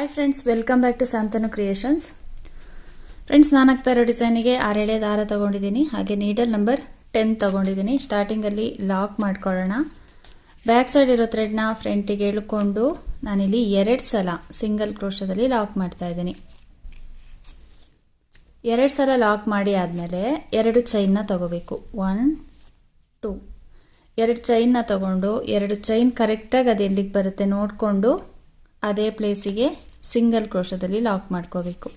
Hi friends welcome back to Shantanu creations friends ನಾನು ಹಾಕ್ತಾ ಇರೋ ಡಿಸೈನಿಗೆ ಆರೇಳೆ ದಾರ ತೊಗೊಂಡಿದ್ದೀನಿ. ಹಾಗೆ ನೀಡಲ್ ನಂಬರ್ ಟೆನ್ ತೊಗೊಂಡಿದ್ದೀನಿ. ಸ್ಟಾರ್ಟಿಂಗಲ್ಲಿ ಲಾಕ್ ಮಾಡ್ಕೊಳ್ಳೋಣ. ಬ್ಯಾಕ್ ಸೈಡ್ ಇರೋ ಥ್ರೆಡ್ನ ಫ್ರಂಟಿಗೆ ಎಳ್ಕೊಂಡು ನಾನಿಲ್ಲಿ ಎರಡು ಸಲ ಸಿಂಗಲ್ ಕ್ರೋಶದಲ್ಲಿ ಲಾಕ್ ಮಾಡ್ತಾ ಇದ್ದೀನಿ. ಎರಡು ಸಲ ಲಾಕ್ ಮಾಡಿ ಆದಮೇಲೆ ಎರಡು ಚೈನ್ನ ತಗೋಬೇಕು. ಒನ್ ಟೂ ಎರಡು ಚೈನ್ನ ತಗೊಂಡು ಎರಡು ಚೈನ್ ಕರೆಕ್ಟಾಗಿ ಅದು ಎಲ್ಲಿಗೆ ಬರುತ್ತೆ ನೋಡಿಕೊಂಡು ಅದೇ ಪ್ಲೇಸಿಗೆ ಸಿಂಗಲ್ ಕ್ರೋಶದಲ್ಲಿ ಲಾಕ್ ಮಾಡ್ಕೋಬೇಕು.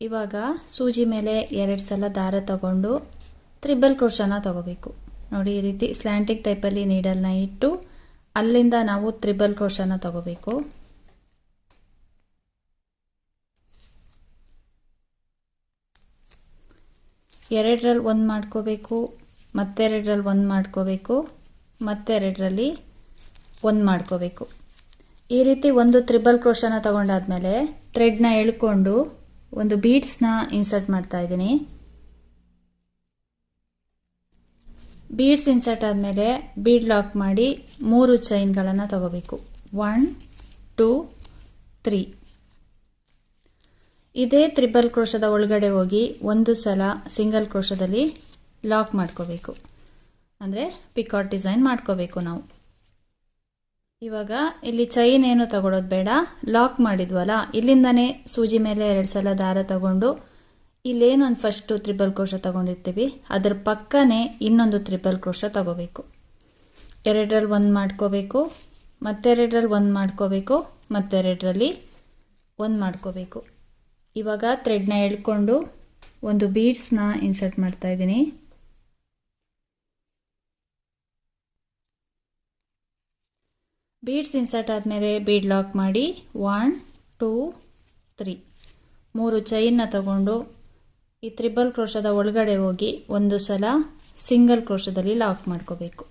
ಇವಾಗ ಸೂಜಿ ಮೇಲೆ ಎರಡು ಸಲ ದಾರ ತಗೊಂಡು ತ್ರಿಬಲ್ ಕ್ರೋಶನ ತಗೋಬೇಕು. ನೋಡಿ, ಈ ರೀತಿ ಸ್ಲ್ಯಾಂಟಿಕ್ ಟೈಪಲ್ಲಿ ನೀಡಲ್ನ ಇಟ್ಟು ಅಲ್ಲಿಂದ ನಾವು ತ್ರಿಬಲ್ ಕ್ರೋಶನ ತಗೋಬೇಕು. ಎರಡರಲ್ಲಿ ಒಂದು ಮಾಡ್ಕೋಬೇಕು, ಮತ್ತೆರಡರಲ್ಲಿ ಒಂದು ಮಾಡ್ಕೋಬೇಕು. ಮತ್ತೆರಡರಲ್ಲಿ ಒಂದು ಮಾಡ್ಕೋಬೇಕು. ಈ ರೀತಿ ಒಂದು ತ್ರಿಬಲ್ ಕ್ರೋಶನ ತಗೊಂಡಾದ್ಮೇಲೆ ಥ್ರೆಡ್ನ ಎಳ್ಕೊಂಡು ಒಂದು ಬೀಡ್ಸ್ನ ಇನ್ಸರ್ಟ್ ಮಾಡ್ತಾ ಇದ್ದೀನಿ. ಬೀಡ್ಸ್ ಇನ್ಸರ್ಟ್ ಆದಮೇಲೆ ಬೀಡ್ ಲಾಕ್ ಮಾಡಿ ಮೂರು ಚೈನ್ಗಳನ್ನು ತಗೋಬೇಕು. One, two, three. ಇದೇ ತ್ರಿಬಲ್ ಕ್ರೋಶದ ಒಳಗಡೆ ಹೋಗಿ ಒಂದು ಸಲ ಸಿಂಗಲ್ ಕ್ರೋಶದಲ್ಲಿ ಲಾಕ್ ಮಾಡ್ಕೋಬೇಕು. ಅಂದರೆ ಪಿಕಾಟ್ ಡಿಸೈನ್ ಮಾಡ್ಕೋಬೇಕು ನಾವು. ಇವಾಗ ಇಲ್ಲಿ ಚೈನ್ ಏನು ತಗೊಳ್ಳೋದು ಬೇಡ. ಲಾಕ್ ಮಾಡಿದ್ವಲ್ಲ, ಇಲ್ಲಿಂದನೇ ಸೂಜಿ ಮೇಲೆ ಎರಡು ಸಲ ದಾರ ತಗೊಂಡು ಇಲ್ಲೇನು ಒಂದು ಫಸ್ಟು ತ್ರಿಬಲ್ ಕ್ರೋಶ ತಗೊಂಡಿರ್ತೀವಿ. ಅದ್ರ ಪಕ್ಕನೇ ಇನ್ನೊಂದು ತ್ರಿಬಲ್ ಕ್ರೋಶ ತಗೋಬೇಕು. ಎರಡರಲ್ಲಿ ಒಂದು ಮಾಡ್ಕೋಬೇಕು, ಮತ್ತೆರಡರಲ್ಲಿ ಒಂದು ಮಾಡ್ಕೋಬೇಕು, ಮತ್ತೆರಡರಲ್ಲಿ ಒಂದು ಮಾಡ್ಕೋಬೇಕು. ಇವಾಗ ಥ್ರೆಡ್ನ ಎಳ್ಕೊಂಡು ಒಂದು ಬೀಡ್ಸ್ನ ಇನ್ಸರ್ಟ್ ಮಾಡ್ತಾ ಬೀಡ್ಸ್ ಇನ್ಸರ್ಟ್ ಆದಮೇಲೆ ಬೀಡ್ ಲಾಕ್ ಮಾಡಿ ಒನ್ ಟೂ ತ್ರೀ ಮೂರು ಚೈನ್ನ ತಗೊಂಡು ಈ ತ್ರಿಬಲ್ ಕ್ರೋಶದ ಒಳಗಡೆ ಹೋಗಿ ಒಂದು ಸಲ ಸಿಂಗಲ್ ಕ್ರೋಶದಲ್ಲಿ ಲಾಕ್ ಮಾಡ್ಕೋಬೇಕು.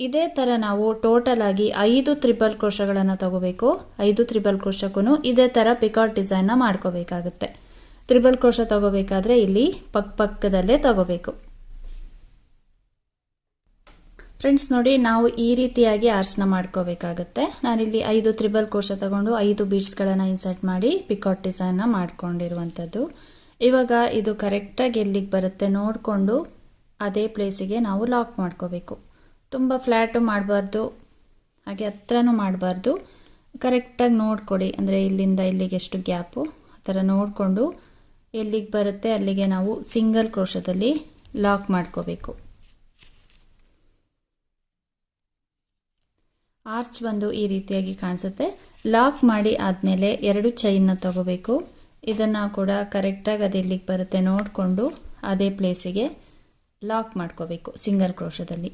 ಇದೇ ಥರ ನಾವು ಟೋಟಲ್ ಆಗಿ ಐದು ತ್ರಿಬಲ್ ಕ್ರೋಶಗಳನ್ನು ತಗೋಬೇಕು. ಐದು ತ್ರಿಬಲ್ ಕ್ರೋಶಕ್ಕೂ ಇದೇ ಥರ ಪಿಕಾಟ್ ಡಿಸೈನ್ನ ಮಾಡ್ಕೋಬೇಕಾಗುತ್ತೆ. ತ್ರಿಬಲ್ ಕ್ರೋಶ ತಗೋಬೇಕಾದ್ರೆ ಇಲ್ಲಿ ಪಕ್ಕ ಪಕ್ಕದಲ್ಲೇ ತಗೋಬೇಕು. ಫ್ರೆಂಡ್ಸ್ ನೋಡಿ, ನಾವು ಈ ರೀತಿಯಾಗಿ ಆರ್ಸನ ಮಾಡ್ಕೋಬೇಕಾಗತ್ತೆ. ನಾನಿಲ್ಲಿ ಐದು ತ್ರಿಬಲ್ ಕೋಶ ತಗೊಂಡು ಐದು ಬೀಡ್ಸ್ಗಳನ್ನು ಇನ್ಸರ್ಟ್ ಮಾಡಿ ಪಿಕಾಟ್ ಡಿಸೈನ್ನ ಮಾಡ್ಕೊಂಡಿರುವಂಥದ್ದು. ಇವಾಗ ಇದು ಕರೆಕ್ಟಾಗಿ ಎಲ್ಲಿಗೆ ಬರುತ್ತೆ ನೋಡಿಕೊಂಡು ಅದೇ ಪ್ಲೇಸಿಗೆ ನಾವು ಲಾಕ್ ಮಾಡ್ಕೋಬೇಕು. ತುಂಬ ಫ್ಲ್ಯಾಟು ಮಾಡಬಾರ್ದು, ಹಾಗೆ ಹತ್ರನೂ ಮಾಡಬಾರ್ದು. ಕರೆಕ್ಟಾಗಿ ನೋಡ್ಕೊಡಿ, ಅಂದರೆ ಇಲ್ಲಿಂದ ಇಲ್ಲಿಗೆ ಎಷ್ಟು ಗ್ಯಾಪು, ಆ ಥರ ನೋಡಿಕೊಂಡು ಎಲ್ಲಿಗೆ ಬರುತ್ತೆ ಅಲ್ಲಿಗೆ ನಾವು ಸಿಂಗಲ್ ಕ್ರೋಶದಲ್ಲಿ ಲಾಕ್ ಮಾಡ್ಕೋಬೇಕು. ಆರ್ಚ್ ಬಂದು ಈ ರೀತಿಯಾಗಿ ಕಾಣಿಸುತ್ತೆ. ಲಾಕ್ ಮಾಡಿ ಆದಮೇಲೆ ಎರಡು ಚೈನ್ನ ತಗೋಬೇಕು. ಇದನ್ನು ಕೂಡ ಕರೆಕ್ಟಾಗಿ ಅದು ಇಲ್ಲಿಗೆ ಬರುತ್ತೆ. ನೋಡಿಕೊಂಡು ಅದೇ ಪ್ಲೇಸಿಗೆ ಲಾಕ್ ಮಾಡ್ಕೋಬೇಕು ಸಿಂಗಲ್ ಕ್ರೋಶದಲ್ಲಿ.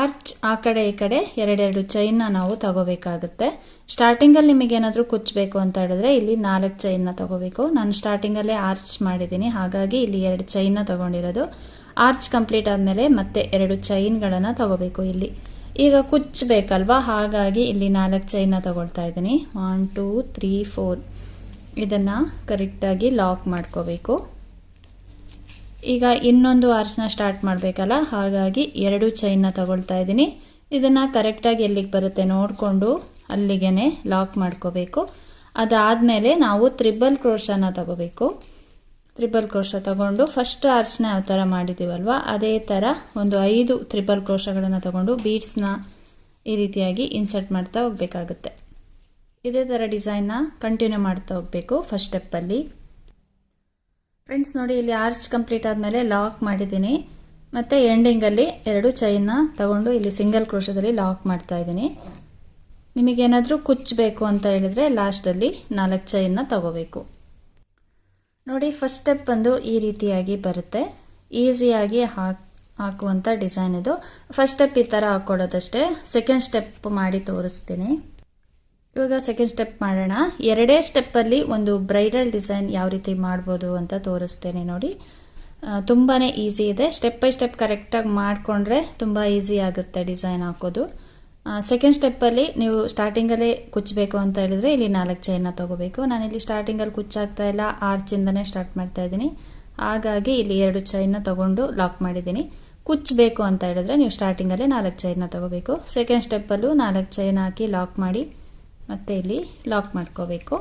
ಆರ್ಚ್ ಆ ಕಡೆ, ಈ ಕಡೆ ಎರಡೆರಡು ಚೈನ್ನ ನಾವು ತಗೋಬೇಕಾಗುತ್ತೆ. ಸ್ಟಾರ್ಟಿಂಗಲ್ಲಿ ನಿಮಗೇನಾದರೂ ಕುಚ್ಚಬೇಕು ಅಂತ ಹೇಳಿದ್ರೆ ಇಲ್ಲಿ ನಾಲ್ಕು ಚೈನ್ನ ತಗೋಬೇಕು. ನಾನು ಸ್ಟಾರ್ಟಿಂಗಲ್ಲೇ ಆರ್ಚ್ ಮಾಡಿದ್ದೀನಿ. ಹಾಗಾಗಿ ಇಲ್ಲಿ ಎರಡು ಚೈನ್ನ ತಗೊಂಡಿರೋದು. ಆರ್ಚ್ ಕಂಪ್ಲೀಟ್ ಆದಮೇಲೆ ಮತ್ತೆ ಎರಡು ಚೈನ್ಗಳನ್ನು ತಗೋಬೇಕು ಇಲ್ಲಿ. ಈಗ ಕುಚ್ಚಬೇಕಲ್ವಾ ಹಾಗಾಗಿ ಇಲ್ಲಿ ನಾಲ್ಕು ಚೈನ ತಗೊಳ್ತಾ ಇದ್ದೀನಿ. ಒನ್ ಟೂ ತ್ರೀ ಫೋರ್ ಇದನ್ನು ಕರೆಕ್ಟಾಗಿ ಲಾಕ್ ಮಾಡ್ಕೋಬೇಕು. ಈಗ ಇನ್ನೊಂದು ಆರ್ಚ್ನ ಸ್ಟಾರ್ಟ್ ಮಾಡಬೇಕಲ್ಲ? ಹಾಗಾಗಿ ಎರಡು ಚೈನ್ನ ತಗೊಳ್ತಾ ಇದ್ದೀನಿ. ಇದನ್ನು ಕರೆಕ್ಟಾಗಿ ಎಲ್ಲಿಗೆ ಬರುತ್ತೆ ನೋಡಿಕೊಂಡು ಅಲ್ಲಿಗೆ ಲಾಕ್ ಮಾಡ್ಕೋಬೇಕು. ಅದಾದಮೇಲೆ ನಾವು ತ್ರಿಬಲ್ ಕ್ರೋಶನ ತಗೋಬೇಕು. ತ್ರಿಬಲ್ ಕ್ರೋಶ ತಗೊಂಡು ಫಸ್ಟ್ ಆರ್ಚ್ನ ಯಾವ ಥರ ಮಾಡಿದ್ದೀವಲ್ವ ಅದೇ ಥರ ಒಂದು ಐದು ತ್ರಿಬಲ್ ಕ್ರೋಶಗಳನ್ನು ತಗೊಂಡು ಬೀಡ್ಸ್ನ ಈ ರೀತಿಯಾಗಿ ಇನ್ಸರ್ಟ್ ಮಾಡ್ತಾ ಹೋಗಬೇಕಾಗುತ್ತೆ. ಇದೇ ಥರ ಡಿಸೈನ್ನ ಕಂಟಿನ್ಯೂ ಮಾಡ್ತಾ ಹೋಗಬೇಕು ಫಸ್ಟ್ ಸ್ಟೆಪ್ಪಲ್ಲಿ ಫ್ರೆಂಡ್ಸ್ ನೋಡಿ, ಇಲ್ಲಿ ಆರ್ಚ್ ಕಂಪ್ಲೀಟ್ ಆದಮೇಲೆ ಲಾಕ್ ಮಾಡಿದ್ದೀನಿ. ಮತ್ತು ಎಂಡಿಂಗಲ್ಲಿ ಎರಡು ಚೈನ್ನ ತಗೊಂಡು ಇಲ್ಲಿ ಸಿಂಗಲ್ ಕ್ರೋಶದಲ್ಲಿ ಲಾಕ್ ಮಾಡ್ತಾ ಇದ್ದೀನಿ. ನಿಮಗೇನಾದರೂ ಕುಚ್ಚಬೇಕು ಅಂತ ಹೇಳಿದರೆ ಲಾಸ್ಟಲ್ಲಿ ನಾಲ್ಕು ಚೈನ್ನ ತಗೋಬೇಕು. ನೋಡಿ ಫಸ್ಟ್ ಸ್ಟೆಪ್ ಬಂದು ಈ ರೀತಿಯಾಗಿ ಬರುತ್ತೆ. ಈಸಿಯಾಗಿ ಹಾಕ್ ಹಾಕುವಂಥ ಡಿಸೈನ್ ಇದು. ಫಸ್ಟ್ ಸ್ಟೆಪ್ ಈ ಥರ ಹಾಕ್ಕೊಡೋದಷ್ಟೇ ಸೆಕೆಂಡ್ ಸ್ಟೆಪ್ ಮಾಡಿ ತೋರಿಸ್ತೀನಿ. ಇವಾಗ ಸೆಕೆಂಡ್ ಸ್ಟೆಪ್ ಮಾಡೋಣ. ಎರಡೇ ಸ್ಟೆಪ್ಪಲ್ಲಿ ಒಂದು ಬ್ರೈಡಲ್ ಡಿಸೈನ್ ಯಾವ ರೀತಿ ಮಾಡ್ಬೋದು ಅಂತ ತೋರಿಸ್ತೇನೆ ನೋಡಿ. ತುಂಬಾ ಈಸಿ ಇದೆ. ಸ್ಟೆಪ್ ಬೈ ಸ್ಟೆಪ್ ಕರೆಕ್ಟಾಗಿ ಮಾಡಿಕೊಂಡ್ರೆ ತುಂಬ ಈಸಿ ಆಗುತ್ತೆ ಡಿಸೈನ್ ಹಾಕೋದು. ಸೆಕೆಂಡ್ ಸ್ಟೆಪ್ಪಲ್ಲಿ ನೀವು ಸ್ಟಾರ್ಟಿಂಗಲ್ಲೇ ಕುಚ್ಚಬೇಕು ಅಂತ ಹೇಳಿದ್ರೆ ಇಲ್ಲಿ ನಾಲ್ಕು ಚೈನ್ನ ತೊಗೋಬೇಕು. ನಾನಿಲ್ಲಿ ಸ್ಟಾರ್ಟಿಂಗಲ್ಲಿ ಕುಚ್ಚಾಗ್ತಾ ಇಲ್ಲ. ಆರ್ಚಿಂದನೇ ಸ್ಟಾರ್ಟ್ ಮಾಡ್ತಾ ಇದ್ದೀನಿ. ಹಾಗಾಗಿ ಇಲ್ಲಿ ಎರಡು ಚೈನ್ನ ತೊಗೊಂಡು ಲಾಕ್ ಮಾಡಿದ್ದೀನಿ. ಕುಚ್ಚಬೇಕು ಅಂತ ಹೇಳಿದ್ರೆ ನೀವು ಸ್ಟಾರ್ಟಿಂಗಲ್ಲೇ ನಾಲ್ಕು ಚೈನ್ನ ತೊಗೋಬೇಕು. ಸೆಕೆಂಡ್ ಸ್ಟೆಪ್ಪಲ್ಲೂ ನಾಲ್ಕು ಚೈನ್ ಹಾಕಿ ಲಾಕ್ ಮಾಡಿ ಮತ್ತು ಇಲ್ಲಿ ಲಾಕ್ ಮಾಡ್ಕೋಬೇಕು.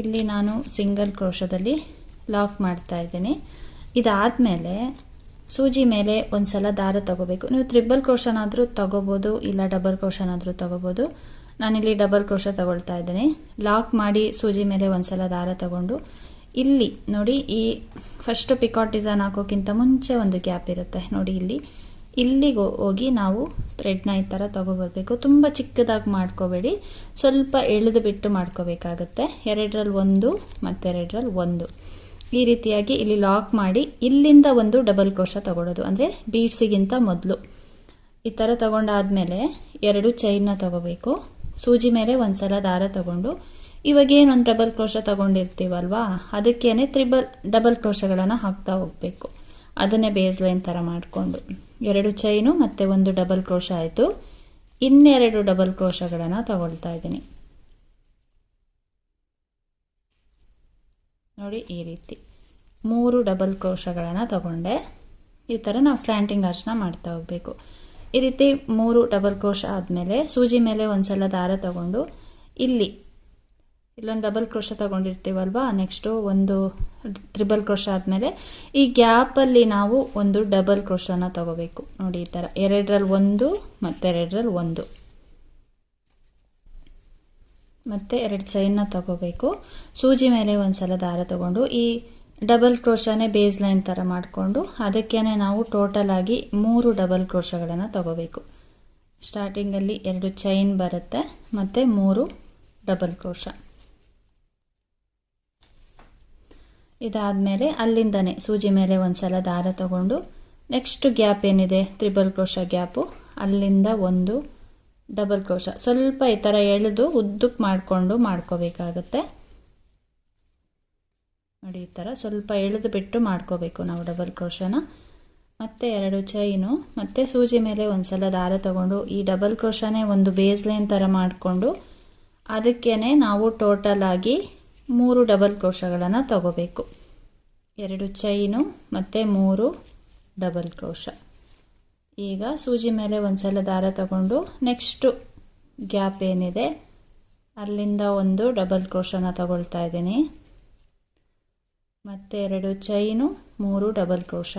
ಇಲ್ಲಿ ನಾನು ಸಿಂಗಲ್ ಕ್ರೋಶದಲ್ಲಿ ಲಾಕ್ ಮಾಡ್ತಾ ಇದ್ದೀನಿ. ಇದಾದಮೇಲೆ ಸೂಜಿ ಮೇಲೆ ಒಂದು ಸಲ ದಾರ ತಗೋಬೇಕು. ನೀವು ತ್ರಿಬಲ್ ಕ್ರೋಶನಾದರೂ ತಗೋಬೋದು, ಇಲ್ಲ ಡಬಲ್ ಕ್ರೋಶನಾದರೂ ತಗೋಬೋದು. ನಾನಿಲ್ಲಿ ಡಬಲ್ ಕ್ರೋಶ ತಗೊಳ್ತಾ ಇದ್ದೀನಿ. ಲಾಕ್ ಮಾಡಿ ಸೂಜಿ ಮೇಲೆ ಒಂದು ಸಲ ದಾರ ತಗೊಂಡು. ಇಲ್ಲಿ, ನೋಡಿ, ಈ ಫಸ್ಟ್ ಪಿಕಾಟ್ ಡಿಸೈನ್ ಹಾಕೋಕ್ಕಿಂತ ಮುಂಚೆ ಒಂದು ಗ್ಯಾಪ್ ಇರುತ್ತೆ. ನೋಡಿ ಇಲ್ಲಿ. ಇಲ್ಲಿಗೆ ಹೋಗಿ ನಾವು ಥ್ರೆಡ್ನ ಈ ಥರ ತೊಗೊಬರ್ಬೇಕು. ತುಂಬ ಚಿಕ್ಕದಾಗಿ ಮಾಡ್ಕೋಬೇಡಿ. ಸ್ವಲ್ಪ ಎಳೆದು ಬಿಟ್ಟು ಮಾಡ್ಕೋಬೇಕಾಗತ್ತೆ. ಎರಡರಲ್ಲಿ ಒಂದು, ಮತ್ತೆರಡರಲ್ಲಿ ಒಂದು. ಈ ರೀತಿಯಾಗಿ ಇಲ್ಲಿ ಲಾಕ್ ಮಾಡಿ ಇಲ್ಲಿಂದ ಒಂದು ಡಬಲ್ ಕ್ರೋಶ ತಗೊಳ್ಳೋದು. ಅಂದರೆ ಬೀಡ್ಸಿಗಿಂತ ಮೊದಲು. ಈ ಥರ ತಗೊಂಡಾದಮೇಲೆ ಎರಡು ಚೈನ್ನ ತಗೋಬೇಕು. ಸೂಜಿ ಮೇಲೆ ಒಂದು ಸಲ ದಾರ ತಗೊಂಡು. ಇವಾಗ ಒಂದು ಡಬಲ್ ಕ್ರೋಶ ತಗೊಂಡಿರ್ತೀವಲ್ವಾ? ಅದಕ್ಕೇನೆ ತ್ರಿಬಲ್ ಡಬಲ್ ಕ್ರೋಶಗಳನ್ನು ಹಾಕ್ತಾ ಹೋಗಬೇಕು. ಅದನ್ನೇ ಬೇಸ್ ಲೈನ್ ಥರ ಮಾಡಿಕೊಂಡು. ಎರಡು ಚೈನು ಮತ್ತು ಒಂದು ಡಬಲ್ ಕ್ರೋಶ ಆಯಿತು. ಇನ್ನೆರಡು ಡಬಲ್ ಕ್ರೋಶಗಳನ್ನು ತಗೊಳ್ತಾ ಇದ್ದೀನಿ. ನೋಡಿ ಈ ರೀತಿ. ಮೂರು ಡಬಲ್ ಕ್ರೋಶಗಳನ್ನು ತಗೊಂಡೆ. ಈ ಥರ ನಾವು ಸ್ಲ್ಯಾಂಟಿಂಗ್ ಆರ್ಚ್ನ ಮಾಡ್ತಾ ಹೋಗಬೇಕು. ಈ ರೀತಿ ಮೂರು ಡಬಲ್ ಕ್ರೋಶ ಆದಮೇಲೆ ಸೂಜಿ ಮೇಲೆ ಒಂದು ಸಲ ದಾರ ತಗೊಂಡು ಇಲ್ಲಿ, ಇಲ್ಲೊಂದು ಡಬಲ್ ಕ್ರೋಶ ತಗೊಂಡಿರ್ತೀವಲ್ವಾ ನೆಕ್ಸ್ಟು ಒಂದು ತ್ರಿಬಲ್ ಕ್ರೋಶ ಆದಮೇಲೆ ಈ ಗ್ಯಾಪಲ್ಲಿ ನಾವು ಒಂದು ಡಬಲ್ ಕ್ರೋಶನ ತಗೋಬೇಕು. ನೋಡಿ ಈ ಥರ ಎರಡರಲ್ಲಿ ಒಂದು, ಮತ್ತೆರಡರಲ್ಲಿ ಒಂದು. ಮತ್ತು ಎರಡು ಚೈನ್ನ ತಗೋಬೇಕು. ಸೂಜಿ ಮೇಲೆ ಒಂದು ಸಲ ದಾರ ತಗೊಂಡು ಈ ಡಬಲ್ ಕ್ರೋಶನೇ ಬೇಸ್ ಲೈನ್ ಥರ ಮಾಡಿಕೊಂಡು ಅದಕ್ಕೇ ನಾವು ಟೋಟಲ್ ಆಗಿ ಮೂರು ಡಬಲ್ ಕ್ರೋಶಗಳನ್ನು ತಗೋಬೇಕು. ಸ್ಟಾರ್ಟಿಂಗಲ್ಲಿ ಎರಡು ಚೈನ್ ಬರುತ್ತೆ, ಮತ್ತು ಮೂರು ಡಬಲ್ ಕ್ರೋಶ ಇದಾದಮೇಲೆ ಅಲ್ಲಿಂದನೇ ಸೂಜಿ ಮೇಲೆ ಒಂದು ಸಲ ದಾರ ತಗೊಂಡು ನೆಕ್ಸ್ಟ್ ಗ್ಯಾಪ್ ಏನಿದೆ? ತ್ರಿಬಲ್ ಕ್ರೋಶ ಗ್ಯಾಪು ಅಲ್ಲಿಂದ ಒಂದು ಡಬಲ್ ಕ್ರೋಶ. ಸ್ವಲ್ಪ ಈ ಥರ ಎಳೆದು ಉದ್ದಕ್ಕೆ ಮಾಡಿಕೊಂಡು ಮಾಡ್ಕೋಬೇಕಾಗತ್ತೆ. ನೋಡಿ ಈ ಥರ ಸ್ವಲ್ಪ ಎಳೆದು ಬಿಟ್ಟು ಮಾಡ್ಕೋಬೇಕು ನಾವು ಡಬಲ್ ಕ್ರೋಶನ. ಮತ್ತು ಎರಡು ಚೈನು, ಮತ್ತು ಸೂಜಿ ಮೇಲೆ ಒಂದು ಸಲ ದಾರ ತಗೊಂಡು ಈ ಡಬಲ್ ಕ್ರೋಶನೇ ಒಂದು ಬೇಸ್ ಲೈನ್ ಥರ ಮಾಡಿಕೊಂಡು ಅದಕ್ಕೇ ನಾವು ಟೋಟಲ್ ಆಗಿ ಮೂರು ಡಬಲ್ ಕ್ರೋಶಗಳನ್ನು ತಗೋಬೇಕು. ಎರಡು ಚೈನು, ಮತ್ತು ಮೂರು ಡಬಲ್ ಕ್ರೋಶ. ಈಗ ಸೂಜಿ ಮೇಲೆ ಒಂದು ಸಲ ದಾರ ತಗೊಂಡು ನೆಕ್ಸ್ಟು ಗ್ಯಾಪ್ ಏನಿದೆ, ಅಲ್ಲಿಂದ ಒಂದು ಡಬಲ್ ಕ್ರೋಶನ ತಗೊಳ್ತಾ ಇದ್ದೀನಿ. ಮತ್ತೆ ಎರಡು ಚೈನು ಮೂರು ಡಬಲ್ ಕ್ರೋಶ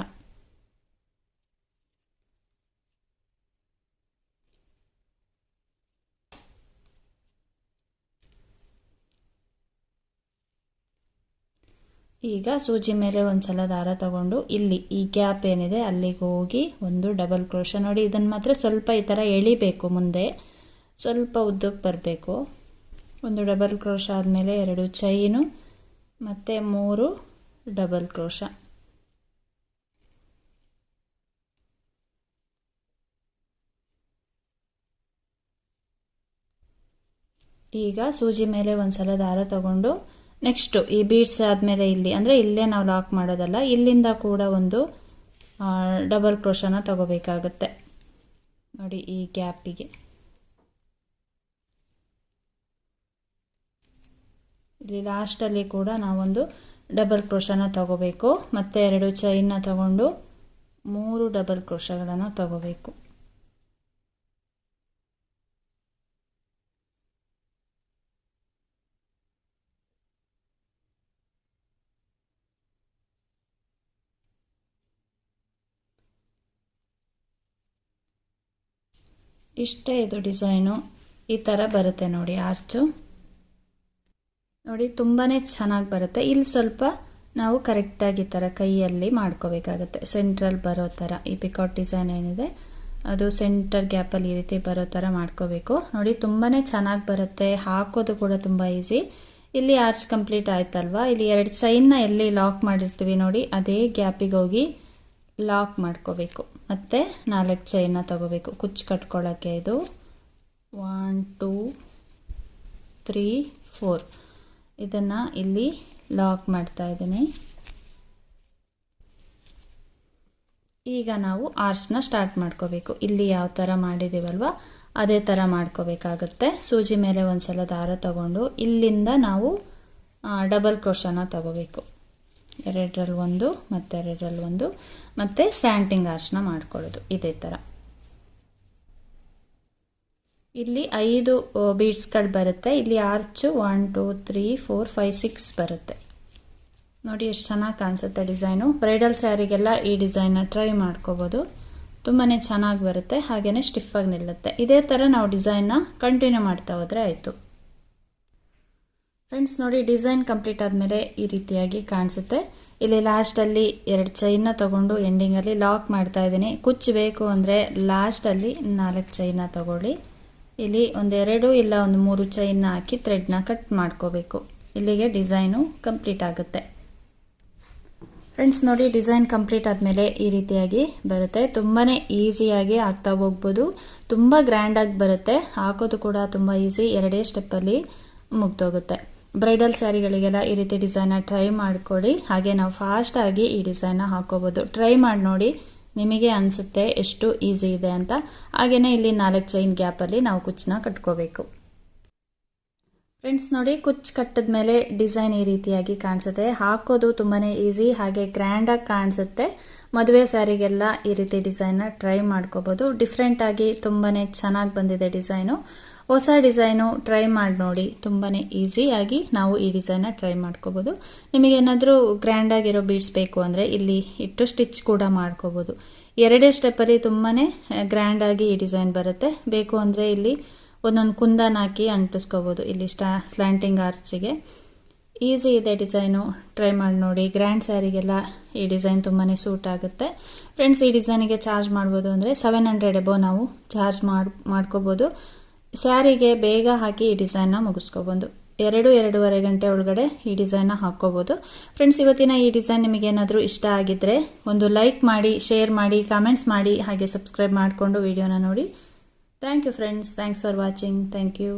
ಈಗ ಸೂಜಿ ಮೇಲೆ ಒಂದು ಸಲ ದಾರ ತಗೊಂಡು ಇಲ್ಲಿ ಈ ಗ್ಯಾಪ್ ಏನಿದೆ, ಅಲ್ಲಿಗೆ ಹೋಗಿ ಒಂದು ಡಬಲ್ ಕ್ರೋಶ ನೋಡಿ ಇದನ್ನು ಮಾತ್ರ ಸ್ವಲ್ಪ ಈ ಥರ ಎಳಿಬೇಕು ಮುಂದೆ. ಸ್ವಲ್ಪ ಉದ್ದಕ್ಕೆ ಬರಬೇಕು. ಒಂದು ಡಬಲ್ ಕ್ರೋಶ ಆದಮೇಲೆ ಎರಡು ಚೈನು ಮತ್ತು ಮೂರು ಡಬಲ್ ಕ್ರೋಶ ಈಗ ಸೂಜಿ ಮೇಲೆ ಒಂದು ಸಲ ದಾರ ತಗೊಂಡು ನೆಕ್ಸ್ಟು ಈ ಬೀಡ್ಸ್ ಆದಮೇಲೆ ಇಲ್ಲಿ, ಅಂದರೆ ಇಲ್ಲೇ ನಾವು ಲಾಕ್ ಮಾಡೋದಲ್ಲ, ಇಲ್ಲಿಂದ ಕೂಡ ಒಂದು ಡಬಲ್ ಕ್ರೋಶನ ತಗೋಬೇಕಾಗುತ್ತೆ. ನೋಡಿ ಈ ಗ್ಯಾಪಿಗೆ. ಇಲ್ಲಿ ಲಾಸ್ಟಲ್ಲಿ ಕೂಡ ನಾವೊಂದು ಡಬಲ್ ಕ್ರೋಶನ ತಗೋಬೇಕು. ಮತ್ತು ಎರಡು ಚೈನ್ನ ತಗೊಂಡು ಮೂರು ಡಬಲ್ ಕ್ರೋಶಗಳನ್ನು ತಗೋಬೇಕು. ಇಷ್ಟೇ ಇದು ಡಿಸೈನು. ಈ ಥರ ಬರುತ್ತೆ ನೋಡಿ ಆರ್ಚು. ನೋಡಿ ತುಂಬಾ ಚೆನ್ನಾಗಿ ಬರುತ್ತೆ. ಇಲ್ಲಿ ಸ್ವಲ್ಪ ನಾವು ಕರೆಕ್ಟಾಗಿ ಈ ಥರ ಕೈಯಲ್ಲಿ ಮಾಡ್ಕೋಬೇಕಾಗುತ್ತೆ. ಸೆಂಟ್ರಲ್ ಬರೋ ಥರ ಈ ಪಿಕಾಟ್ ಡಿಸೈನ್ ಏನಿದೆ, ಅದು ಸೆಂಟರ್ ಗ್ಯಾಪಲ್ಲಿ ಈ ರೀತಿ ಬರೋ ಥರ ಮಾಡ್ಕೋಬೇಕು. ನೋಡಿ ತುಂಬಾ ಚೆನ್ನಾಗಿ ಬರುತ್ತೆ. ಹಾಕೋದು ಕೂಡ ತುಂಬ ಈಸಿ ಇಲ್ಲಿ ಆರ್ಚ್ ಕಂಪ್ಲೀಟ್ ಆಯ್ತಲ್ವಾ? ಇಲ್ಲಿ ಎರಡು ಚೈನ್ನ ಎಲ್ಲಿ ಲಾಕ್ ಮಾಡಿರ್ತೀವಿ ನೋಡಿ, ಅದೇ ಗ್ಯಾಪಿಗೆ ಹೋಗಿ ಲಾಕ್ ಮಾಡ್ಕೋಬೇಕು. ಮತ್ತು ನಾಲ್ಕು ಚೈನ ತಗೋಬೇಕು. ಕುಚ್ಚು ಕಟ್ಕೊಳ್ಳೋಕ್ಕೆ ಇದು ಒನ್ ಟೂ ತ್ರೀ ಫೋರ್ ಇದನ್ನು ಇಲ್ಲಿ ಲಾಕ್ ಮಾಡ್ತಾ ಇದ್ದೀನಿ. ಈಗ ನಾವು ಆರ್ಚ್ನ ಸ್ಟಾರ್ಟ್ ಮಾಡ್ಕೋಬೇಕು. ಇಲ್ಲಿ ಯಾವ ಥರ ಮಾಡಿದ್ದೀವಲ್ವ ಅದೇ ಥರ ಮಾಡ್ಕೋಬೇಕಾಗತ್ತೆ. ಸೂಜಿ ಮೇಲೆ ಒಂದು ಸಲ ದಾರ ತಗೊಂಡು ಇಲ್ಲಿಂದ ನಾವು ಡಬಲ್ ಕ್ರೋಶನ ತಗೋಬೇಕು. ಎರಡರಲ್ಲಿ ಒಂದು ಮತ್ತು ಎರಡರಲ್ಲಿ ಒಂದು ಮತ್ತು ಸ್ಯಾಂಟಿಂಗ್ ಆರ್ಚ್ನ ಮಾಡ್ಕೊಳ್ಳೋದು. ಇದೇ ಥರ. ಇಲ್ಲಿ ಐದು ಬೀಡ್ಸ್ಗಳು ಬರುತ್ತೆ. ಇಲ್ಲಿ arch one, two, three, four, five, six ಬರುತ್ತೆ. ನೋಡಿ ಎಷ್ಟು ಚೆನ್ನಾಗಿ ಕಾಣಿಸುತ್ತೆ ಡಿಸೈನು. ಬ್ರೈಡಲ್ ಸ್ಯಾರಿಗೆಲ್ಲ ಈ ಡಿಸೈನ್ನ ಟ್ರೈ ಮಾಡ್ಕೋಬೋದು. ತುಂಬಾ ಚೆನ್ನಾಗಿ ಬರುತ್ತೆ. ಹಾಗೆಯೇ ಸ್ಟಿಫಾಗಿ ನಿಲ್ಲುತ್ತೆ. ಇದೇ ಥರ ನಾವು ಡಿಸೈನ್ನ ಕಂಟಿನ್ಯೂ ಮಾಡ್ತಾ ಹೋದರೆ ಆಯಿತು. ಫ್ರೆಂಡ್ಸ್ ನೋಡಿ, ಡಿಸೈನ್ ಕಂಪ್ಲೀಟ್ ಆದಮೇಲೆ ಈ ರೀತಿಯಾಗಿ ಕಾಣಿಸುತ್ತೆ. ಇಲ್ಲಿ ಲಾಸ್ಟಲ್ಲಿ ಎರಡು ಚೈನ್ನ ತೊಗೊಂಡು ಎಂಡಿಂಗಲ್ಲಿ ಲಾಕ್ ಮಾಡ್ತಾ ಇದ್ದೀನಿ. ಕುಚ್ಚು ಬೇಕು ಅಂದರೆ ಲಾಸ್ಟಲ್ಲಿ ನಾಲ್ಕು ಚೈನ್ನ ತೊಗೊಳ್ಳಿ. ಇಲ್ಲಿ ಒಂದೆರಡು ಇಲ್ಲ ಒಂದು ಮೂರು ಚೈನ್ನ ಹಾಕಿ ಥ್ರೆಡ್ನ ಕಟ್ ಮಾಡ್ಕೋಬೇಕು. ಇಲ್ಲಿಗೆ ಡಿಸೈನು ಕಂಪ್ಲೀಟ್ ಆಗುತ್ತೆ. ಫ್ರೆಂಡ್ಸ್ ನೋಡಿ, ಡಿಸೈನ್ ಕಂಪ್ಲೀಟ್ ಆದಮೇಲೆ ಈ ರೀತಿಯಾಗಿ ಬರುತ್ತೆ. ತುಂಬಾ ಈಸಿಯಾಗಿ ಆಗ್ತಾ ಹೋಗ್ಬೋದು. ತುಂಬ ಗ್ರ್ಯಾಂಡಾಗಿ ಬರುತ್ತೆ. ಹಾಕೋದು ಕೂಡ ತುಂಬ ಈಸಿ. ಎರಡೇ ಸ್ಟೆಪ್ಪಲ್ಲಿ ಮುಗ್ದೋಗುತ್ತೆ. ಬ್ರೈಡಲ್ ಸ್ಯಾರಿಗಳಿಗೆಲ್ಲ ಈ ರೀತಿ ಡಿಸೈನ್ನ ಟ್ರೈ ಮಾಡಿಕೊಡಿ. ಹಾಗೆ ನಾವು ಫಾಸ್ಟಾಗಿ ಈ ಡಿಸೈನ್ನ ಹಾಕೋಬೋದು. ಟ್ರೈ ಮಾಡಿ ನೋಡಿ ನಿಮಗೆ ಅನಿಸುತ್ತೆ ಎಷ್ಟು ಈಸಿ ಇದೆ ಅಂತ. ಹಾಗೆಯೇ ಇಲ್ಲಿ ನಾಲ್ಕು ಚೈನ್ ಗ್ಯಾಪಲ್ಲಿ ನಾವು ಕುಚ್ಚನ್ನ ಕಟ್ಕೋಬೇಕು. ಫ್ರೆಂಡ್ಸ್ ನೋಡಿ ಕುಚ್ಚು ಕಟ್ಟಿದ ಮೇಲೆ ಡಿಸೈನ್ ಈ ರೀತಿಯಾಗಿ ಕಾಣಿಸುತ್ತೆ. ಹಾಕೋದು ತುಂಬಾ ಈಸಿ ಹಾಗೆ ಗ್ರ್ಯಾಂಡಾಗಿ ಕಾಣಿಸುತ್ತೆ. ಮದುವೆ ಸ್ಯಾರಿಗೆಲ್ಲ ಈ ರೀತಿ ಡಿಸೈನ್ನ ಟ್ರೈ ಮಾಡ್ಕೋಬೋದು. ಡಿಫ್ರೆಂಟಾಗಿ ತುಂಬಾ ಚೆನ್ನಾಗಿ ಬಂದಿದೆ ಡಿಸೈನು ಹೊಸ ಡಿಸೈನು ಟ್ರೈ ಮಾಡಿ ನೋಡಿ. ತುಂಬಾ ಈಸಿಯಾಗಿ ನಾವು ಈ ಡಿಸೈನ್ನ ಟ್ರೈ ಮಾಡ್ಕೋಬೋದು. ನಿಮಗೇನಾದರೂ ಗ್ರ್ಯಾಂಡಾಗಿರೋ ಬೀಡ್ಸ್ ಬೇಕು ಅಂದರೆ ಇಲ್ಲಿ ಇಟ್ಟು ಸ್ಟಿಚ್ ಕೂಡ ಮಾಡ್ಕೋಬೋದು. ಎರಡೇ ಸ್ಟೆಪ್ಪಲ್ಲಿ ತುಂಬಾ ಗ್ರ್ಯಾಂಡಾಗಿ ಈ ಡಿಸೈನ್ ಬರುತ್ತೆ. ಬೇಕು ಅಂದರೆ ಇಲ್ಲಿ ಒಂದೊಂದು ಕುಂದನ್ ಹಾಕಿ ಅಂಟಿಸ್ಕೋಬೋದು. ಇಲ್ಲಿ ಸ್ಟಾ ಸ್ಲ್ಯಾಂಟಿಂಗ್ ಆರ್ಚಿಗೆ ಈಸಿ ಇದೆ ಡಿಸೈನು ಟ್ರೈ ಮಾಡಿ ನೋಡಿ. ಗ್ರ್ಯಾಂಡ್ ಸ್ಯಾರಿಗೆಲ್ಲ ಈ ಡಿಸೈನ್ ತುಂಬಾ ಸೂಟ್ ಆಗುತ್ತೆ. ಫ್ರೆಂಡ್ಸ್ ಈ ಡಿಸೈನಿಗೆ ಚಾರ್ಜ್ ಮಾಡ್ಬೋದು ಅಂದರೆ ಸೆವೆನ್ ಹಂಡ್ರೆಡ್ ಎಬೋ ನಾವು ಚಾರ್ಜ್ ಮಾಡಿ, ಮಾಡ್ಕೋಬೋದು. ಸ್ಯಾರಿಗೆ ಬೇಗ ಹಾಕಿ ಈ ಡಿಸೈನ್ನ ಮುಗಿಸ್ಕೋಬೋದು. ಎರಡು ಎರಡೂವರೆ ಗಂಟೆ ಒಳಗಡೆ ಈ ಡಿಸೈನ್ನ ಹಾಕ್ಕೋಬೋದು. ಫ್ರೆಂಡ್ಸ್ ಇವತ್ತಿನ ಈ ಡಿಸೈನ್ ನಿಮಗೇನಾದರೂ ಇಷ್ಟ ಆಗಿದ್ದರೆ ಒಂದು ಲೈಕ್ ಮಾಡಿ, ಶೇರ್ ಮಾಡಿ, ಕಾಮೆಂಟ್ಸ್ ಮಾಡಿ, ಹಾಗೆ ಸಬ್ಸ್ಕ್ರೈಬ್ ಮಾಡಿಕೊಂಡು ವಿಡಿಯೋನ ನೋಡಿ. Thank you friends thanks for watching thank you